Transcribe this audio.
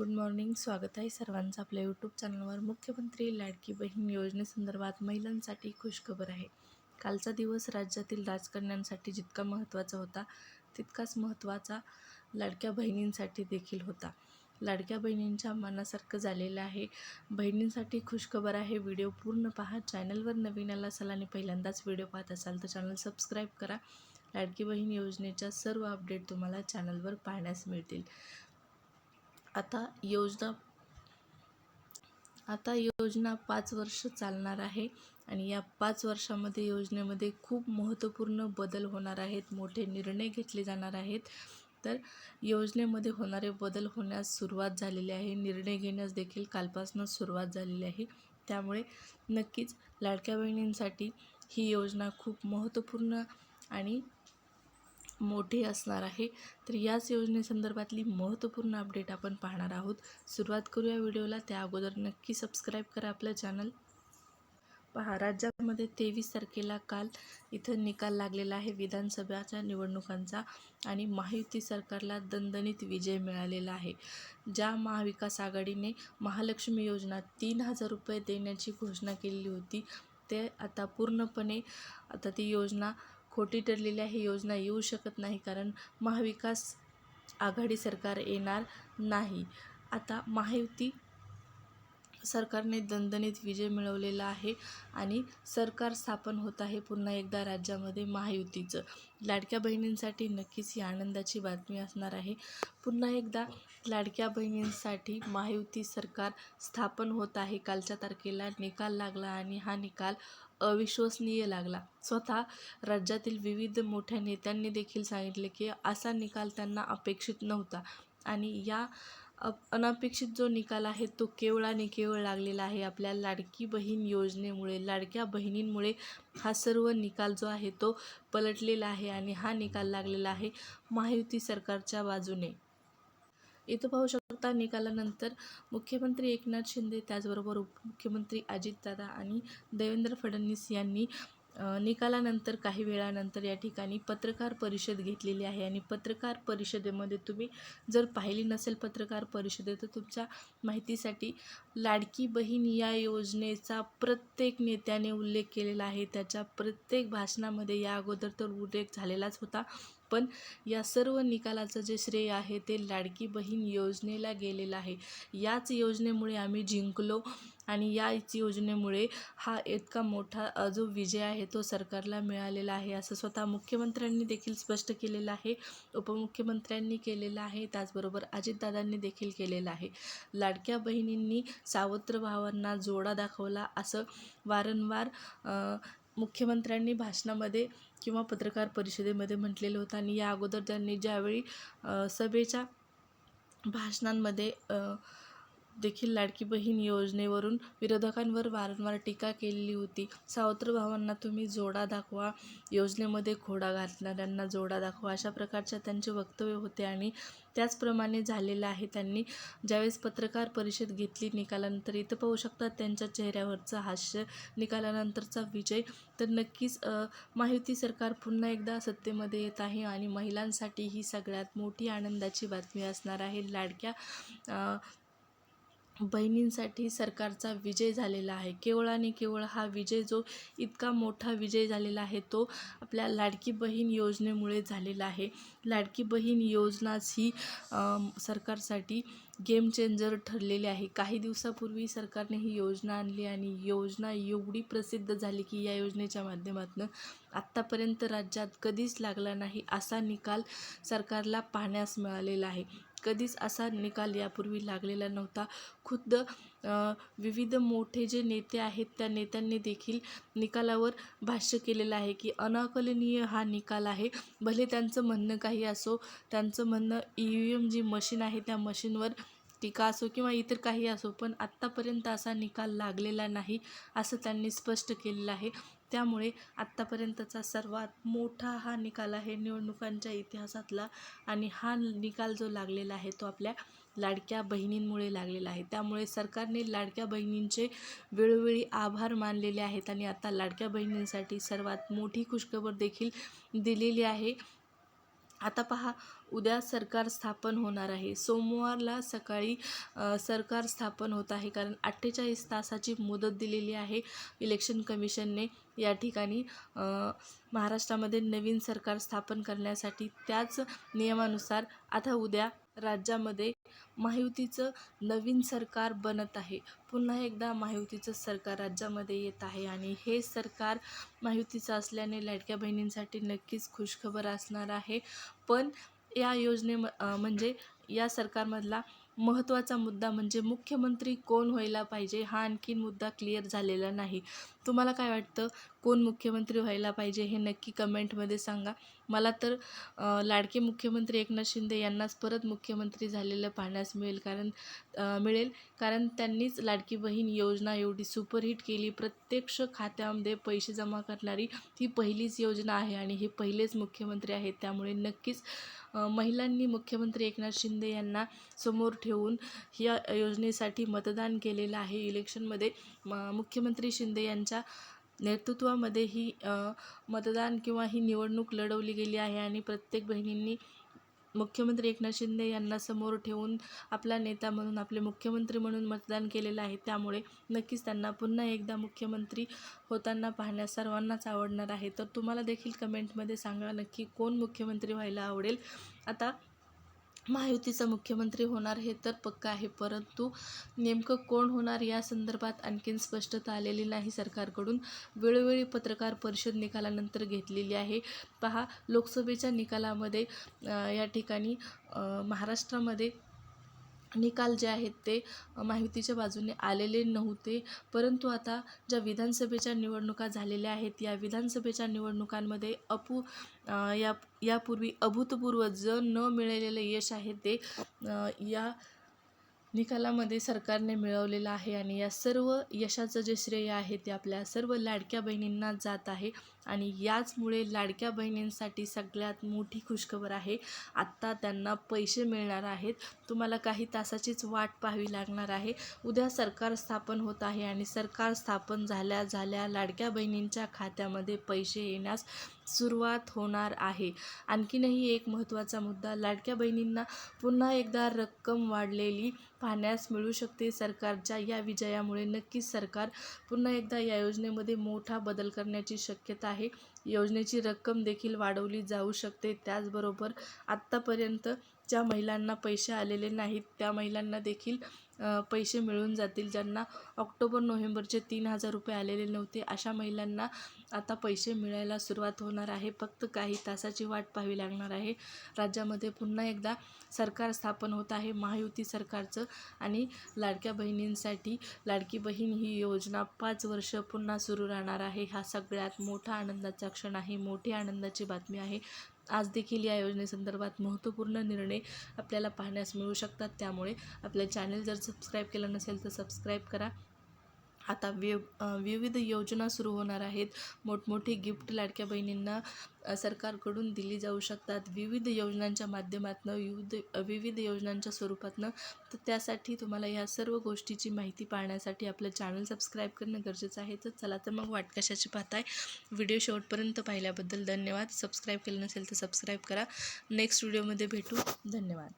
Good morning. स्वागत आहे सर्वांचं आपल्या यूट्यूब चॅनलवर. मुख्यमंत्री लाडकी बहीण योजनेसंदर्भात महिलांसाठी खुशखबर आहे. कालचा दिवस राज्यातील राजकारण्यांसाठी जितका महत्त्वाचा होता तितकाच महत्त्वाचा लाडक्या बहिणींसाठी देखील होता. लाडक्या बहिणींच्या मनासारखं झालेलं आहे. बहिणींसाठी खुशखबर आहे. व्हिडिओ पूर्ण पहा. चॅनलवर नवीन आला असाल आणि पहिल्यांदाच व्हिडिओ पाहत असाल तर चॅनल सबस्क्राईब करा. लाडकी बहीण योजनेच्या सर्व अपडेट तुम्हाला चॅनलवर पाहण्यास मिळतील. आता योजना आता योजना पाच वर्ष चालणार आहे आणि या पाच वर्षामध्ये योजनेमध्ये खूप महत्त्वपूर्ण बदल होणार आहेत मोठे निर्णय घेतले जाणार आहेत. तर योजनेमध्ये होणारे बदल होण्यास सुरुवात झालेली आहे. निर्णय घेण्यास देखील कालपासूनच सुरुवात झालेली आहे. त्यामुळे नक्कीच लाडक्या बहिणींसाठी ही योजना खूप महत्त्वपूर्ण आणि मोठे असणार आहे. तर याच योजनेसंदर्भातली महत्त्वपूर्ण अपडेट आपण पाहणार आहोत. सुरुवात करूया व्हिडिओला. त्या अगोदर नक्की सबस्क्राईब करा आपलं चॅनल पहा राज्यामध्ये तेवीस तारखेला काल इथं निकाल लागलेला आहे विधानसभेच्या निवडणुकांचा आणि महायुती सरकारला दणदणीत विजय मिळालेला आहे. ज्या महाविकास आघाडीने महालक्ष्मी योजना तीन हजार रुपये देण्याची घोषणा केलेली होती ते आता पूर्णपणे आता ती योजना खोटी ठरलेल्या ही योजना येऊ शकत नाही कारण महाविकास आघाडी सरकार येणार नाही. आता महायुती सरकारने दणदणीत विजय मिळवलेला आहे आणि सरकार स्थापन होत आहे पुन्हा एकदा राज्यामध्ये महायुतीचं. लाडक्या बहिणींसाठी नक्कीच ही आनंदाची बातमी असणार आहे. पुन्हा एकदा लाडक्या बहिणींसाठी महायुती सरकार स्थापन होत आहे. कालच्या तारखेला निकाल लागला आणि हा निकाल अविश्वसनीय लागला. स्वतः राज्यातील विविध मोठ्या नेत्यांनी देखील सांगितले की असा निकाल त्यांना अपेक्षित नव्हता. आणि या अनपेक्षित जो निकाल आहे तो केवळ आणि केवळ लागलेला आहे. आपल्या लाडकी बहीण योजनेमुळे लाडक्या बहिणींमुळे हा सर्व निकाल जो आहे तो पलटलेला आहे आणि हा निकाल लागलेला आहे महायुती सरकारच्या बाजूने. इथं पाहू शक निकालानंतर मुख्यमंत्री एकनाथ शिंदे त्याचबरोबर उपमुख्यमंत्री अजितदादा आणि देवेंद्र फडणवीस यांनी निकालानंतर काही वेळानंतर या ठिकाणी पत्रकार परिषद घेतलेली आहे. आणि पत्रकार परिषदेमध्ये तुम्ही जर पाहिली नसेल पत्रकार परिषदे तर तुमच्या माहितीसाठी लाडकी बहीण या योजनेचा प्रत्येक नेत्याने उल्लेख केलेला आहे. त्याच्या प्रत्येक भाषणामध्ये या अगोदर तर उल्लेख झालेलाच होता. पण या सर्व निकालाचं जे श्रेय आहे ते लाडकी बहीण योजनेला गेलेलं आहे. याच योजनेमुळे आम्ही जिंकलो आणि याच योजनेमुळे हा इतका मोठा जो विजय आहे तो सरकारला मिळालेला आहे असं स्वतः मुख्यमंत्र्यांनी देखील स्पष्ट केलेलं आहे. उपमुख्यमंत्र्यांनी केलेलं आहे त्याचबरोबर अजितदादांनी देखील केलेलं आहे. लाडक्या बहिणींनी सावत्र भावांना जोडा दाखवला असं वारंवार मुख्यमंत्र्यांनी भाषणामध्ये किंवा पत्रकार परिषदेमध्ये म्हटलेलं होतं आणि या अगोदर त्यांनी ज्यावेळी सभेच्या भाषणांमध्ये देखील लाडकी बहीण योजनेवरून विरोधकांवर वारंवार टीका केलेली होती. सावत्र भावांना तुम्ही जोडा दाखवा योजनेमध्ये खोडा घालणाऱ्यांना जोडा दाखवा अशा प्रकारच्या त्यांचे वक्तव्य होते आणि त्याचप्रमाणे झालेलं आहे. त्यांनी ज्यावेळेस पत्रकार परिषद घेतली निकालानंतर इथं पाहू शकतात त्यांच्या चेहऱ्यावरचं हास्य निकालानंतरचा विजय. तर नक्कीच महायुती सरकार पुन्हा एकदा सत्तेमध्ये येत आहे आणि महिलांसाठी ही सगळ्यात मोठी आनंदाची बातमी असणार आहे. लाडक्या बहिणींसाठी सरकारचा विजय झालेला आहे. केवळ आणि केवळ हा विजय जो इतका मोठा विजय झालेला आहे तो आपल्या लाडकी बहीण योजनेमुळे झालेला आहे. लाडकी बहीण योजनाच ही सरकारसाठी गेम चेंजर ठरलेली आहे. काही दिवसापूर्वी सरकारने ही योजना आणली आणि योजना एवढी प्रसिद्ध झाली की या योजनेच्या माध्यमातून आत्तापर्यंत राज्यात कधीच लागला नाही असा निकाल सरकारला पाहण्यास मिळालेला आहे. कधीच असा निकाल यापूर्वी लागलेला नव्हता. खुद्द विविध मोठे जे नेते आहेत त्या नेत्यांनी देखील निकालावर भाष्य केलेलं आहे की अनाकलनीय हा निकाल आहे. भले त्यांचं म्हणणं काही असो त्यांचं म्हणणं ई व्ही एम जी मशीन आहे त्या मशीनवर टीका असो किंवा इतर काही असो पण आत्तापर्यंत असा निकाल लागलेला नाही असं त्यांनी स्पष्ट केलेलं आहे. त्यामुळे आत्तापर्यंतचा सर्वात मोठा हा निकाल आहे निवडणुकांच्या इतिहासातला. आणि हा निकाल जो लागलेला आहे तो आपल्या लाडक्या बहिणींमुळे लागलेला आहे. त्यामुळे सरकारने लाडक्या बहिणींचे वेळोवेळी आभार मानलेले आहेत. आणि आता लाडक्या बहिणींसाठी सर्वात मोठी खुशखबर देखील दिलेली आहे. आता पहा उद्या सरकार स्थापन होणार आहे. सोमवारला सकाळी सरकार स्थापन होत आहे कारण अठ्ठेचाळीस तासाची मुदत दिलेली आहे इलेक्शन कमिशनने. या ठिकाणी महाराष्ट्रामध्ये नवीन सरकार स्थापन करण्यासाठी त्याच नियमानुसार आता उद्या राज्यामध्ये महायुतीचं नवीन सरकार बनत आहे. पुन्हा एकदा महायुतीचं सरकार राज्यामध्ये येत आहे आणि हे सरकार महायुतीचं असल्याने लाडक्या बहिणींसाठी नक्कीच खुशखबर असणार आहे. पण या योजने म्हणजे या सरकारमधला महत्त्वाचा मुद्दा म्हणजे मुख्यमंत्री कोण व्हायला पाहिजे हा आणखीन मुद्दा क्लिअर झालेला नाही. तुम्हाला काय वाटतं? कोण मुख्यमंत्री व्हायला पाहिजे हे नक्की कमेंटमध्ये सांगा. मला तर लाडके मुख्यमंत्री एकनाथ शिंदे यांनाच परत मुख्यमंत्री झालेलं पाहण्यास मिळेल कारण मिळेल. कारण त्यांनीच लाडकी बहीण योजना एवढी सुपरहिट केली. प्रत्यक्ष खात्यामध्ये पैसे जमा करणारी ही पहिलीच योजना आहे आणि हे पहिलेच मुख्यमंत्री आहेत. त्यामुळे नक्कीच महिलांनी मुख्यमंत्री एकनाथ शिंदे यांना समोर ठेवून या योजनेसाठी मतदान केलेलं आहे. इलेक्शनमध्ये म मुख्यमंत्री शिंदे यांच्या नेतृत्वामध्ये ही मतदान किंवा ही निवडणूक लढवली गेली आहे आणि प्रत्येक बहिणींनी मुख्यमंत्री एकनाथ शिंदे यांना समोर ठेवून आपला नेता म्हणून आपले मुख्यमंत्री म्हणून मतदान केलेलं आहे. त्यामुळे नक्कीच त्यांना पुन्हा एकदा मुख्यमंत्री होताना पाहण्यास सर्वांनाच आवडणार आहे. तर तुम्हाला देखील कमेंटमध्ये सांगा नक्की कोण मुख्यमंत्री व्हायला आवडेल. आता महायुतीचा मुख्यमंत्री होणार हे तर पक्क आहे परंतु नेमकं कोण होणार या संदर्भात आणखीन स्पष्टता आलेली नाही. सरकारकडून वेळोवेळी पत्रकार परिषद निकालानंतर घेतलेली आहे. पहा लोकसभेच्या निकालामध्ये या ठिकाणी महाराष्ट्रामध्ये निकाल जे आहेत ते माहितीच्या बाजूने आलेले नव्हते. परंतु आता ज्या विधानसभेच्या निवडणुका झालेल्या आहेत या विधानसभेच्या निवडणुकांमध्ये अपू या यापूर्वी अभूतपूर्व ज न मिळालेले यश आहे ते या निकालामध्ये सरकारने मिळवलेलं आहे. आणि या सर्व यशाचं जे श्रेय आहे ते आपल्या सर्व लाडक्या बहिणींना जात आहे. आणि याचमुळे लाडक्या बहिणींसाठी सगळ्यात मोठी खुशखबर आहे. आत्ता त्यांना पैसे मिळणार आहेत. तुम्हाला काही तासाचीच वाट पाहावी लागणार आहे. उद्या सरकार स्थापन होत आहे आणि सरकार स्थापन झाल्या झाल्या लाडक्या बहिणींच्या खात्यामध्ये पैसे येण्यास सुरुवात होणार आहे. आणखीनही एक महत्त्वाचा मुद्दा लाडक्या बहिणींना पुन्हा एकदा रक्कम वाढलेली पाहण्यास मिळू शकते. सरकारच्या या विजयामुळे नक्कीच सरकार पुन्हा एकदा या योजनेमध्ये मोठा बदल करण्याची शक्यता आहे. आहे योजनेची रक्कम देखील वाढवली जाऊ शकते. त्याचबरोबर आत्तापर्यंत ज्या महिलांना पैसे आलेले नाहीत त्या महिलांना देखील पैसे मिळून जातील. ज्यांना ऑक्टोबर नोव्हेंबरचे तीन हजार रुपये आलेले नव्हते अशा महिलांना आता पैसे मिळायला सुरुवात होणार आहे. फक्त काही तासाची वाट पाहावी लागणार आहे. राज्यामध्ये पुन्हा एकदा सरकार स्थापन होत आहे. महायुती सरकारचं आणि लाडक्या बहिणींसाठी लाडकी बहीण ही योजना पाच वर्ष पुन्हा सुरू राहणार आहे. हा सगळ्यात मोठा आनंदाचा क्षण आहे. मोठी आनंदाची बातमी आहे. आज देखील या योजनेसंदर्भात महत्त्वपूर्ण निर्णय आपल्याला पाहण्यास मिळू शकतात. त्यामुळे आपलं चॅनल जर सबस्क्राईब केलं नसेल तर सबस्क्राईब करा. आता वि विविध योजना सुरू होणार आहेत. मोठमोठी गिफ्ट लाडक्या बहिणींना सरकारकडून दिली जाऊ शकतात. विविध योजनांच्या माध्यमातून विविध विविध योजनांच्या स्वरूपातनं. तर त्यासाठी तुम्हाला ह्या सर्व गोष्टीची माहिती पाहण्यासाठी आपलं चॅनल सबस्क्राईब करणं गरजेचं आहे. तर चला तर मग वाट कशाची पाहताय? व्हिडिओ शेवटपर्यंत पाहिल्याबद्दल धन्यवाद. सबस्क्राईब केलं नसेल तर सबस्क्राईब करा. नेक्स्ट व्हिडिओमध्ये भेटू. धन्यवाद.